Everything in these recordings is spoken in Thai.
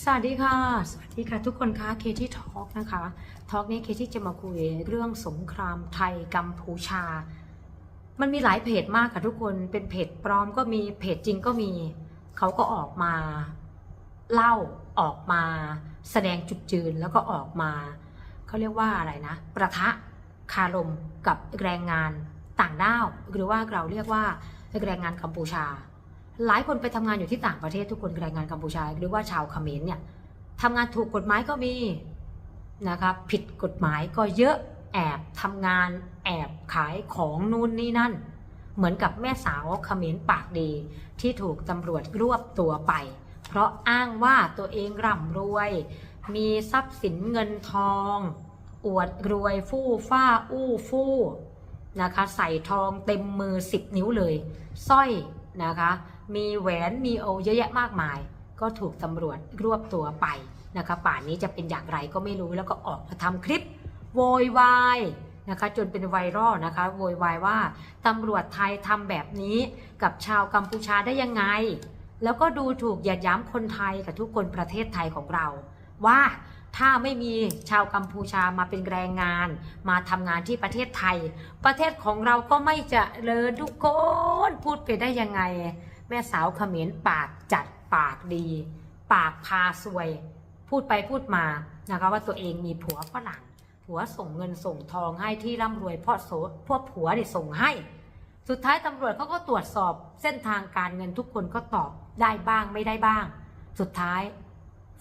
สวัสดีค่ะ สวัสดีค่ะ ทุกคนคะเคที่ทอล์กนะคะทอล์กนี้เคที่จะมาคุยเรื่องสงครามไทยกัมพูชา มันมีหลายเพจมากค่ะทุกคนเป็นเพจปลอมก็มีเพจจริงก็มีเขาก็ออกมาเล่าออกมา แสดงจุดยืนแล้วก็ออกมาเขาเรียกว่าอะไรนะ ประทะคารมกับแรงงานต่างด้าว หรือว่าเราเรียกว่าแรงงานกัมพูชา หลายคนไปทำงานอยู่ที่ต่างประเทศทุกคนแรงงานกัมพูชาหรือว่าชาวเขมรเนี่ยทำงานถูกกฎหมายก็มีนะครับผิดกฎหมายก็เยอะแอบทำงานแอบขายของนู่นนี่นั่น เหมือนกับแม่สาวเขมรปากดี ที่ถูกตำรวจรวบตัวไป เพราะอ้างว่าตัวเองร่ำรวย มีทรัพย์สินเงินทอง อวดรวยฟู่ฟ้าอู้ฟู่นะคะ ใส่ทองเต็มมือ10นิ้วเลยสร้อยนะคะ มีแหวนมีโอเยอะแยะมากมาย ก็ถูกตำรวจรวบตัวไปนะคะป่านนี้จะเป็นอย่างไรก็ไม่รู้แล้วก็ออกมาทำคลิปโวยวายนะคะจนเป็นไวรัลนะคะโวยวายว่าตำรวจไทยทำแบบนี้กับชาวกัมพูชาได้ยังไง แล้วก็ดูถูกเหยียดหย้ำคนไทยกับทุกคนประเทศไทยของเรา ว่าถ้าไม่มีชาวกัมพูชามาเป็นแรงงาน มาทำงานที่ประเทศไทย ประเทศของเราก็ไม่จะเลิญทุกคนพูดไปได้ยังไง แม่สาวเขมรปากจัดปากดี ปากพาซวย พูดไปพูดมานะคะว่าตัวเองมีผัวฝรั่งผัวส่งเงินส่งทองให้ที่ร่ำรวยเพราะโสพวกผัวเนี่ยส่งให้ สุดท้ายตำรวจเขาก็ตรวจสอบเส้นทางการเงินทุกคนก็ตอบได้บ้างไม่ได้บ้าง สุดท้าย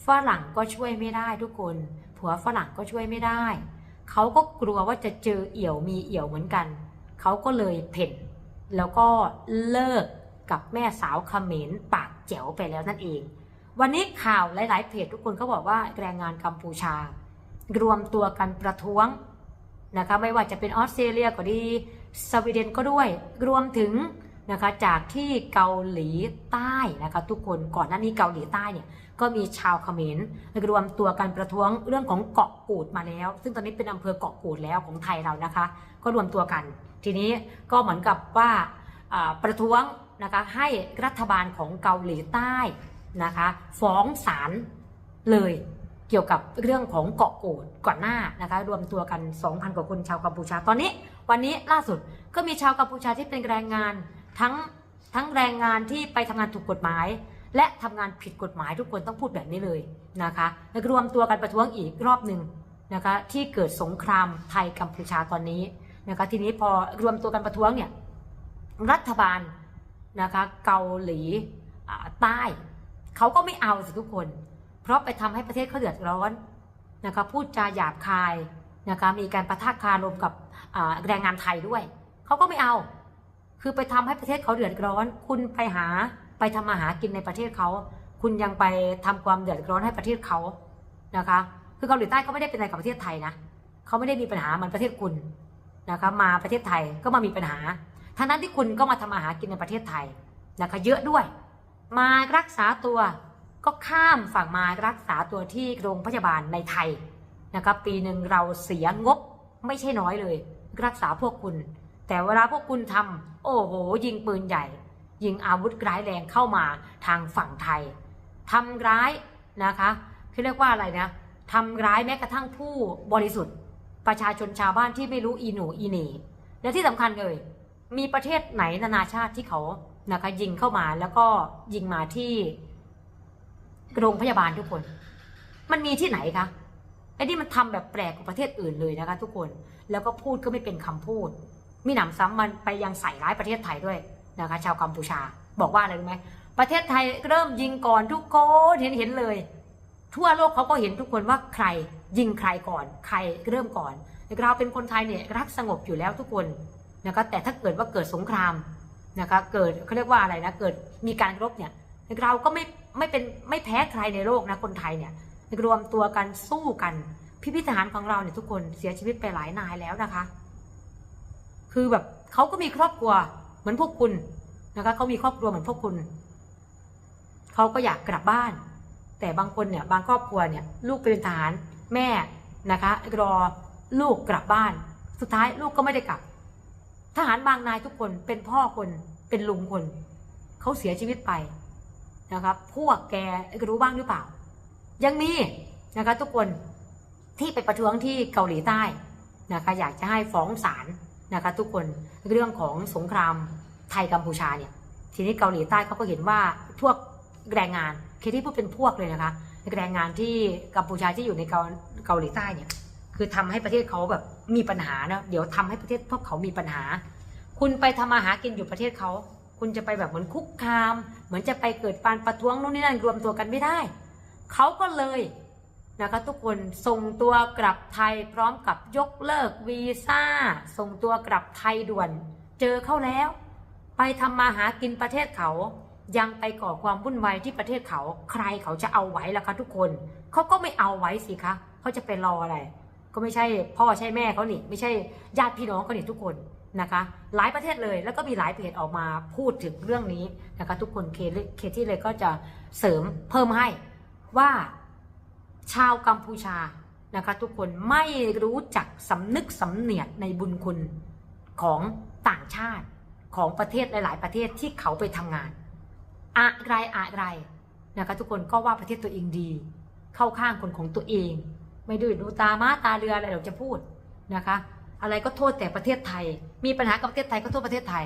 ฝรั่งก็ช่วยไม่ได้ทุกคน ผัวฝรั่งก็ช่วยไม่ได้ เขาก็กลัวว่าจะเจอเอี่ยวมีเอี่ยวเหมือนกัน เขาก็เลยเพ่น แล้วก็เลิก กับแม่สาวเขมรปากแจ๋วไปแล้วนั่นเอง วันนี้ข่าวหลายๆเพจทุกคนก็บอกว่าแรงงานกัมพูชา รวมตัวกันประท้วงนะคะไม่ว่าจะเป็นออสเตรเลียก็ดีสวีเดนก็ด้วยรวมถึงนะคะจากที่เกาหลีใต้นะคะทุกคนก่อนหน้านี้เกาหลีใต้เนี่ยก็มีชาวเขมรรวมตัวกันประท้วงเรื่องของเกาะกูดมาแล้ว ซึ่งตอนนี้เป็นอำเภอเกาะกูดแล้วของไทยเรานะคะ ก็รวมตัวกัน ทีนี้ก็เหมือนกับว่าอ่าประท้วง นะคะให้รัฐบาลของเกาหลีใต้นะคะฟ้องศาลเลยเกี่ยวกับเรื่องของเกาะกูดก่อนหน้านะคะรวมตัวกัน 2,000 กว่าคนชาวกัมพูชาตอนนี้ วันนี้ล่าสุดก็มีชาวกัมพูชาที่เป็นแรงงานทั้งทั้งแรงงานที่ไปทำงานถูกกฎหมาย และทำงานผิดกฎหมายทุกคนต้องพูดแบบนี้เลยนะคะแล้วรวมตัวกันประท้วงอีกรอบหนึ่งนะคะที่เกิดสงครามไทยกัมพูชาตอนนี้นะคะทีนี้พอรวมตัวกันประท้วงเนี่ยรัฐบาล นะคะเกาหลีใต้เขาก็ไม่เอาสิทุกคน เพราะไปทำให้ประเทศเขาเดือดร้อนนะคะพูดจาหยาบคายนะคะมีการประทะคารมกับแรงงานไทยด้วยเขาก็ไม่เอา คือไปทำให้ประเทศเขาเดือดร้อน คุณไปหาไปทำมาหากินในประเทศเขาคุณยังไปทำความเดือดร้อนให้ประเทศเขานะคะ คือเกาหลีใต้เขาไม่ได้เป็นอะไรกับประเทศไทยนะเขาไม่ได้มีปัญหาเหมือนประเทศคุณนะคะมาประเทศไทยก็มามีปัญหา ทั้งนั้นที่คุณก็มาทำมาหากินในประเทศไทยนะคะเยอะด้วย มารักษาตัวก็ข้ามฝั่งมารักษาตัวที่โรงพยาบาลในไทยนะครับปีหนึ่งเราเสียงบไม่ใช่น้อยเลย รักษาพวกคุณ แต่เวลาพวกคุณทำโอ้โห ยิงปืนใหญ่ ยิงอาวุธร้ายแรงเข้ามาทางฝั่งไทยทำร้ายนะคะที่เรียกว่าอะไรนะทำร้ายแม้กระทั่งผู้บริสุทธิ์ ประชาชนชาวบ้านที่ไม่รู้อีหนูอีเหน่และที่สำคัญเลย มีประเทศไหนนานาชาติที่เขานะคะ ยิงเข้ามาแล้วก็ยิงมาที่โรงพยาบาลทุกคน มันมีที่ไหนคะไอ้นี่มันทำแบบแปลกกว่าประเทศอื่นเลยนะคะ ทุกคน แล้วก็พูดก็ไม่เป็นคำพูด มีหนำซ้ำมันไปยังใส่ร้ายประเทศไทยด้วยนะคะ ชาวกัมพูชา บอกว่าอะไรรู้ไหมประเทศไทยเริ่มยิงก่อนทุกคนเห็นเห็นเลย ทั่วโลกเขาก็เห็นทุกคนว่าใครยิงใครก่อน ใครเริ่มก่อนเราเป็นคนไทยเนี่ยรักสงบอยู่แล้วทุกคน นะคะแต่ถ้าเกิดว่าเกิดสงครามนะคะเกิดเขาเรียกว่าอะไรนะเกิดมีการรบเนี่ยเราก็ไม่ไม่เป็นไม่แพ้ใครในโลกนะคนไทยเนี่ยรวมตัวกันสู้กันพิพิธภัณฑ์ของเราเนี่ยทุกคนเสียชีวิตไปหลายนายแล้วนะคะ คือแบบเขาก็มีครอบครัวเหมือนพวกคุณนะคะเขามีครอบครัวเหมือนพวกคุณเขาก็อยากกลับบ้าน แต่บางคนเนี่ยบางครอบครัวเนี่ยลูกเป็นทหารแม่นะคะรอลูกกลับบ้าน สุดท้ายลูกก็ไม่ได้กลับ ทหารบางนายทุกคนเป็นพ่อคนเป็นลุงคน เขาเสียชีวิตไปนะครับ พวกแกรู้บ้างหรือเปล่า ยังมีนะคะทุกคนที่ไปประท้วงที่เกาหลีใต้นะคะอยากจะให้ฟ้องศาลนะคะทุกคนเรื่องของสงครามไทยกัมพูชาเนี่ย ทีนี้เกาหลีใต้เขาก็เห็นว่าพวกแรงงานเคที่พูดเป็นพวกเลยนะคะแรงงานที่กัมพูชาที่อยู่ในเกาเกาหลีใต้เนี่ย คือทำให้ประเทศเขาแบบ มีปัญหานะเดี๋ยวทำให้ประเทศพวกเขามีปัญหา คุณไปทำมาหากินอยู่ประเทศเขา คุณจะไปแบบเหมือนคุกคาม เหมือนจะไปเกิดปานประท้วงนู่นนี่นั่นรวมตัวกันไม่ได้ เขาก็เลยนะคะทุกคนส่งตัวกลับไทยพร้อมกับยกเลิกวีซ่า ส่งตัวกลับไทยด่วน เจอเข้าแล้ว ไปทำมาหากินประเทศเขา ยังไปก่อความวุ่นวายที่ประเทศเขา ใครเขาจะเอาไว้ล่ะคะทุกคน เขาก็ไม่เอาไว้สิคะ เขาจะไปรออะไร ก็ไม่ใช่พ่อใช่แม่เขานี่ไม่ใช่ญาติพี่น้องเขานี่ทุกคนนะคะ หลายประเทศเลยแล้วก็มีหลายเพจออกมาพูดถึงเรื่องนี้นะคะทุกคนเคที่เลยก็จะเสริมเพิ่มให้ว่าชาวกัมพูชานะคะทุกคนไม่รู้จักสำนึกสำเนียดในบุญคุณของต่างชาติของประเทศหลาย ๆ ประเทศที่เขาไปทำงานอะไรอะไรนะคะทุกคนก็ว่าประเทศตัวเองดี เข้าข้างคนของตัวเอง ไม่ดื้อดูตาม้าตาเรืออะไรเราจะพูดนะคะ อะไรก็โทษแต่ประเทศไทย มีปัญหากับประเทศไทยก็โทษประเทศไทย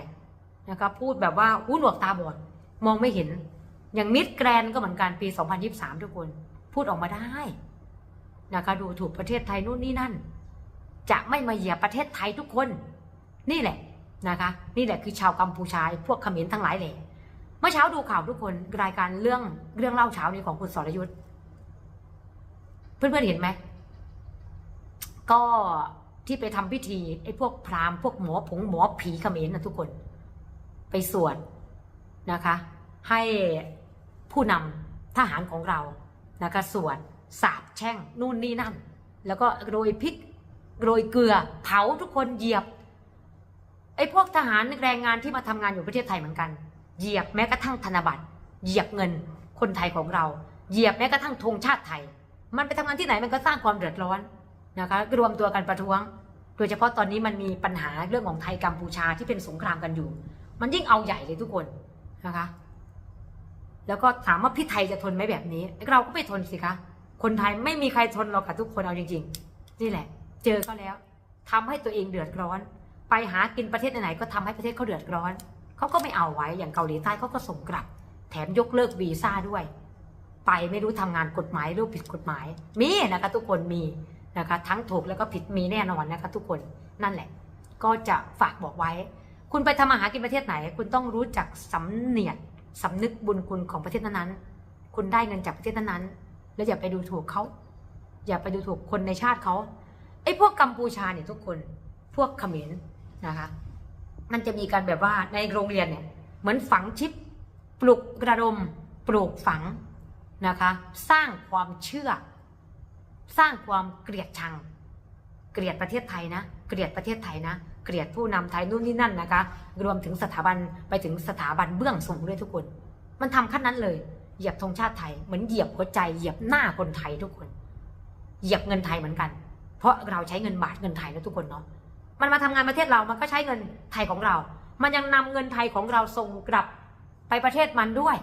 นะคะพูดแบบว่าหูหนวกตาบอดมองไม่เห็น อย่างมิดแกรนก็เหมือนกันปี 2023 ทุกคนพูดออกมาได้นะคะดูถูกประเทศไทยนู่นนี่นั่น จะไม่มาเหยียบประเทศไทยทุกคน นี่แหละนะคะ นี่แหละคือชาวกัมพูชาพวกเขมรทั้งหลายแหละเมื่อเช้าดูข่าวทุกคนรายการเรื่องเรื่องเล่าเช้านี้ของคุณสรยุทธ์เพื่อนๆเห็นไหม ก็ที่ไปทำพิธีไอ้พวกพราหมณ์พวกหมอผงหมอผีเขมรนะทุกคน ไปสวดนะคะ ให้ผู้นำทหารของเรานะคะสวดสาบแช่งนู่นนี่นั่น แล้วก็โรยพริกโรยเกลือเผาทุกคนเหยียบไอ้พวกทหารแรงงานที่มาทำงานอยู่ประเทศไทยเหมือนกัน เหยียบแม้กระทั่งธนบัตร เหยียบเงินคนไทยของเรา เหยียบแม้กระทั่งธงชาติไทย มันไปทำงานที่ไหนมันก็สร้างความเดือดร้อน นะคะรวมตัวกันประท้วง โดยเฉพาะตอนนี้มันมีปัญหาเรื่องของไทยกัมพูชาที่เป็นสงครามกันอยู่ มันยิ่งเอาใหญ่เลยทุกคนนะคะ แล้วก็ถามว่าพี่ไทยจะทนไหมแบบนี้ เราก็ไม่ทนสิคะ คนไทยไม่มีใครทนหรอกค่ะทุกคนเอาจริง ๆ นี่แหละ เจอก็แล้วทำให้ตัวเองเดือดร้อน ไปหากินประเทศไหนก็ทำให้ประเทศเขาเดือดร้อนเขาก็ไม่เอาไว้อย่างเกาหลีใต้เขาก็ส่งกลับ แถมยกเลิกวีซ่าด้วย ไปไม่รู้ทำงานกฎหมายรือผิดกฎหมาย มีนะคะทุกคนมี นะคะทั้งถูกแล้วก็ผิดมีแน่นอนนะคะทุกคนนั่นแหละ ก็จะฝากบอกไว้ คุณไปทำมาหากินประเทศไหน คุณต้องรู้จักสำเนียดสำนึกบุญคุณของประเทศนั้นๆคุณได้เงินจากประเทศนั้นๆแล้วอย่าไปดูถูกเขาอย่าไปดูถูกคนในชาติเขาไอ้พวกกัมพูชาเนี่ยทุกคนพวกเขมรนะคะ มันจะมีการแบบว่าในโรงเรียนเนี่ยเหมือนฝังชิปปลุกกระดมปลูกฝังนะคะ สร้างความเชื่อ สร้างความเกลียดชัง เกลียดประเทศไทยนะ เกลียดประเทศไทยนะ เกลียดผู้นำไทยนู่นนี่นั่นนะคะ รวมถึงสถาบันไปถึงสถาบันเบื้องสูงด้วยทุกคน มันทำขั้นนั้นเลย เหยียบธงชาติไทย เหมือนเหยียบหัวใจ เหยียบหน้าคนไทยทุกคน เหยียบเงินไทยเหมือนกัน เพราะเราใช้เงินบาทเงินไทยนะทุกคนเนาะ มันมาทำงานประเทศเรา มันก็ใช้เงินไทยของเรา มันยังนำเงินไทยของเราส่งกลับไปประเทศมันด้วย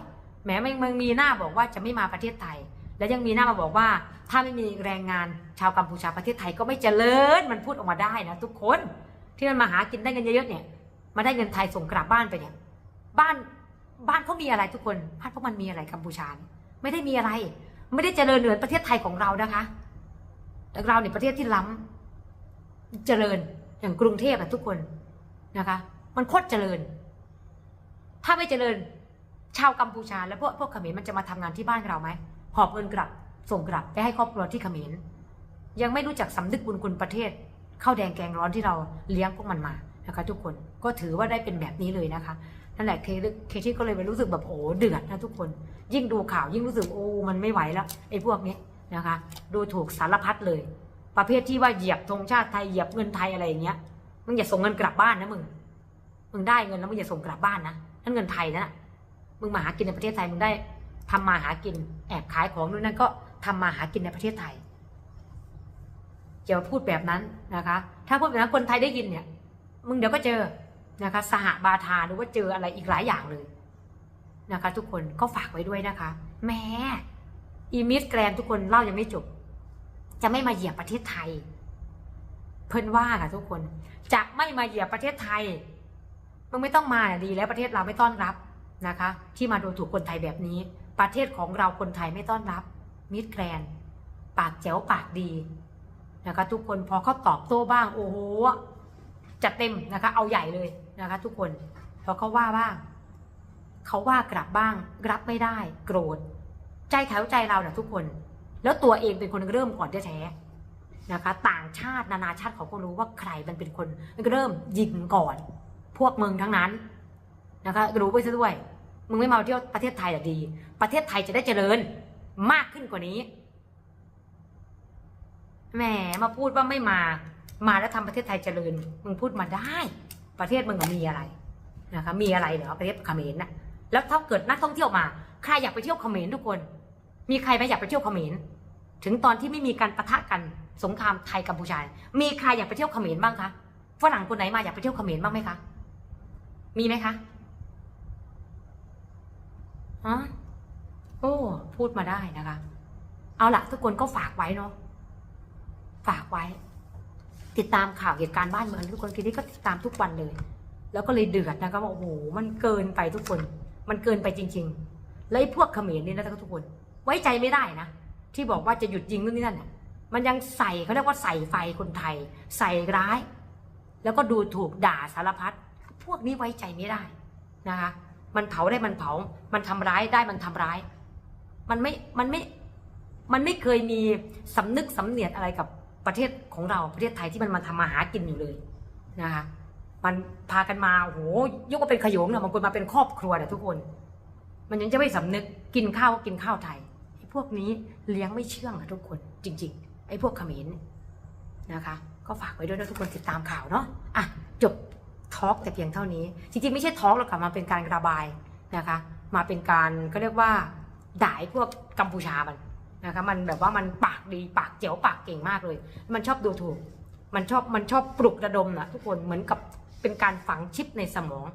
แม้มันมีหน้าบอกว่าจะไม่มาประเทศไทย และยังมีหน้ามาบอกว่า ถ้าไม่มีแรงงานชาวกัมพูชาประเทศไทยก็ไม่เจริญมันพูดออกมาได้นะทุกคนที่มันมาหากินได้เงินเยอะๆเนี่ยมาได้เงินไทยส่งกลับบ้านไปเนี่ยบ้านบ้านเขามีอะไรทุกคนบ้านพวกมันมีอะไรกัมพูชาไม่ได้มีอะไร ไม่ได้เจริญเหมือประเทศไทยของเรานะคะแต่เราเนี่ยประเทศที่ล้ำเจริญอย่างกรุงเทพอะทุกคนนะคะ มันโคตรเจริญ ถ้าไม่เจริญชาวกัมพูชา และพวกพวกเขมรมันจะมาทำงานที่บ้านเราไหม หอบเงินกลับ ส่งกลับไปให้ครอบครัวที่เขมรยังไม่รู้จักสำนึกบุญคุณประเทศข้าวแดงแกงร้อนที่เราเลี้ยงพวกมันมานะคะทุกคนก็ถือว่าได้เป็นแบบนี้เลยนะคะนั่นแหละเคเคที่ก็เลยไปรู้สึกแบบโอ้เดือดนะทุกคน ยิ่งดูข่าวยิ่งรู้สึกโอ้มันไม่ไหวแล้วไอ้พวกนี้นะคะดูถูกสารพัดเลย ประเภทที่ว่าเหยียบธงชาติไทยเหยียบเงินไทยอะไรอย่างเงี้ยมึงอย่าส่งเงินกลับบ้านนะมึงมึงได้เงินแล้วมึงอย่าส่งกลับบ้านนะนั่นเงินไทยนะมึงมาหากินในประเทศไทยมึงได้ ทำมาหากิน แอบขายของนู่นนั่นก็ทำมาหากินในประเทศไทยอย่าพูดแบบนั้นนะคะ ถ้าพูดแบบนั้นคนไทยได้ยินเนี่ย มึงเดี๋ยวก็เจอนะคะ สหบาทาหรือว่าเจออะไรอีกหลายอย่างเลยนะคะ ทุกคนก็ฝากไว้ด้วยนะคะแม่อีมิสแกรนทุกคนเล่ายังไม่จบ จะไม่มาเหยียบประเทศไทย เพิ่นว่าค่ะทุกคน จะไม่มาเหยียบประเทศไทยมึงไม่ต้องมาดีแล้วประเทศเราไม่ต้อนรับนะคะ ที่มาดูถูกคนไทยแบบนี้ ประเทศของเราคนไทยไม่ต้อนรับ มิสแกรน ปากแจ๋วปากดีนะคะ ทุกคนพอเขาตอบโต้บ้าง โอ้โหจัดเต็มนะคะ เอาใหญ่เลยนะคะ ทุกคนพอเขาว่าบ้างเขาว่ากลับบ้าง รับไม่ได้ โกรธ ใจเขาใจเราเน่ะทุกคน แล้วตัวเองเป็นคนเริ่มก่อนแท้ๆนะคะ ต่างชาตินานาชาติเขาก็รู้ว่าใครมันเป็นคนเริ่มยิงก่อน พวกมึงทั้งนั้นนะคะ รู้ไปซะด้วย มึงไม่มาเที่ยวประเทศไทยอะดี ประเทศไทยจะได้เจริญมากขึ้นกว่านี้ แหมมาพูดว่าไม่มา มาแล้วทำประเทศไทยเจริญ มึงพูดมาได้ ประเทศมึงมีอะไรนะคะมีอะไรเหรอประเทศเขมรน่ะแล้วถ้าเกิดนักท่องเที่ยวมา ใครอยากไปเที่ยวเขมรทุกคน มีใครไหมอยากไปเที่ยวเขมร ถึงตอนที่ไม่มีการปะทะกันสงครามไทยกัมพูชา มีใครอยากไปเที่ยวเขมรบ้างคะ ฝรั่งคนไหนมาอยากไปเที่ยวเขมรบ้างไหมคะ มีไหมคะ ฮะโอ้พูดมาได้นะคะ เอาละทุกคนก็ฝากไว้เนาะฝากไว้ ติดตามข่าวเหตุการณ์บ้านเมืองทุกคนคิดนี่ก็ติดตามทุกวันเลย แล้วก็เลยเดือดนะคะว่าโอ้โหมันเกินไปทุกคน มันเกินไปจริง ๆ แล้วไอ้พวกเขมรนี่นะทุกคน ไว้ใจไม่ได้นะที่บอกว่าจะหยุดยิงนู่นนี่นั่นน่ะมันยังใส่เขาเรียกว่าใส่ไฟคนไทย ใส่ร้าย แล้วก็ดูถูกด่าสารพัดพวกนี้ไว้ใจไม่ได้นะคะ มันเผาได้มันเผา มันทำร้ายได้มันทำร้าย มันไม่ มันไม่ มันไม่เคยมีสำนึกสำเนียดอะไรกับประเทศของเราประเทศไทยที่มันมาทำมาหากินอยู่เลยนะคะมันพากันมาโหยกว่าเป็นขยงเนี่ยบางคนมาเป็นครอบครัวเนี่ยทุกคน มันยังจะไม่สำนึกกินข้าวก็กินข้าวไทยไอ้พวกนี้เลี้ยงไม่เชื่องอะทุกคน จริง ๆ ไอ้พวกเขมรเนี่ยนะคะ ก็ฝากไว้ด้วยนะทุกคนติดตามข่าวเนาะอะจบ อล์กแต่เพียงเท่านี้ จริงๆ ไม่ใช่ทอล์กหรอกค่ะมาเป็นการระบายนะคะ มาเป็นการก็เรียกว่าด่าไอ้พวกกัมพูชามันนะคะมันแบบว่ามันปากดีปากเจ๋วปากเก่งมากเลย มันชอบดูถูก มันชอบมันชอบปลุกระดมนะทุกคนเหมือนกับเป็นการฝังชิปในสมอง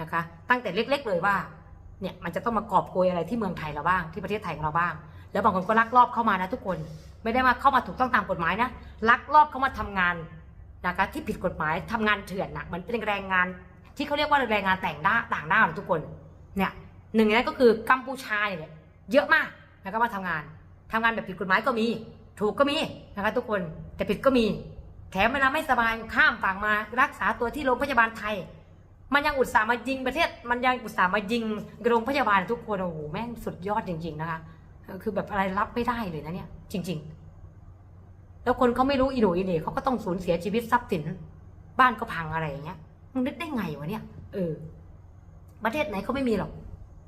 นะคะ ตั้งแต่เล็กๆเลยว่าเนี่ยมันจะต้องมากอบโกยอะไรที่เมืองไทยเราบ้างที่ประเทศไทยของเราบ้าง แล้วบางคนก็ลักลอบเข้ามานะทุกคนไม่ได้มาเข้ามาถูกต้องตามกฎหมายนะลักลอบเข้ามาทำงาน นะคะที่ผิดกฎหมายทำงานเถื่อนนะมันเป็นแรงงานที่เขาเรียกว่าแรงงานแต่งด้าต่างด้าวนะทุกคนเนี่ยหนึ่งในนั้นก็คือกัมพูชาเนี่ยเยอะมากนะคะมาทำงานทำงานแบบผิดกฎหมายก็มี ถูกก็มีนะคะทุกคนแต่ผิดก็มีแถมเวลาไม่สบายข้ามฝั่งมารักษาตัวที่โรงพยาบาลไทย มันยังอุตส่าห์มายิงประเทศ มันยังอุตส่าห์มายิงโรงพยาบาลทุกคนโอ้โหแม่งสุดยอดจริง ๆนะคะ คือแบบอะไรรับไม่ได้เลยนะเนี่ยจริง ๆ แล้วคนเขาไม่รู้อีโหนอีเหน่เขาก็ต้องสูญเสียชีวิตทรัพย์สิน บ้านก็พังอะไรอย่างเงี้ยมึงนึกได้ไงวะเนี่ยเออ ประเทศไหนเขาไม่มีหรอก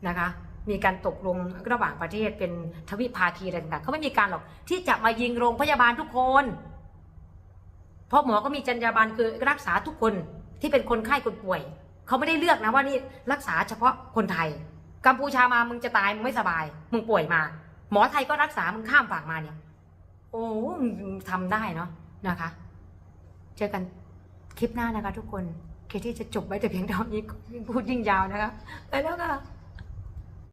นะคะ มีการตกลงระหว่างประเทศเป็นทวิภาคีอะไรต่างๆเขาไม่มีการหรอก ที่จะมายิงโรงพยาบาลทุกคน เพราะหมอก็มีจรรยาบรรณคือรักษาทุกคนที่เป็นคนไข้คนป่วยเขาไม่ได้เลือกนะว่านี่รักษาเฉพาะคนไทยกัมพูชามามึงจะตายมึงไม่สบาย มึงป่วยมา หมอไทยก็รักษามึงข้ามฝั่งมาเนี่ย โอ้ทำได้เนาะนะคะ เจอกันคลิปหน้านะคะทุกคน เคที่จะจบไว้แต่เพียงเท่านี้พูดยิ่งยาวนะคะ ไปแล้วค่ะ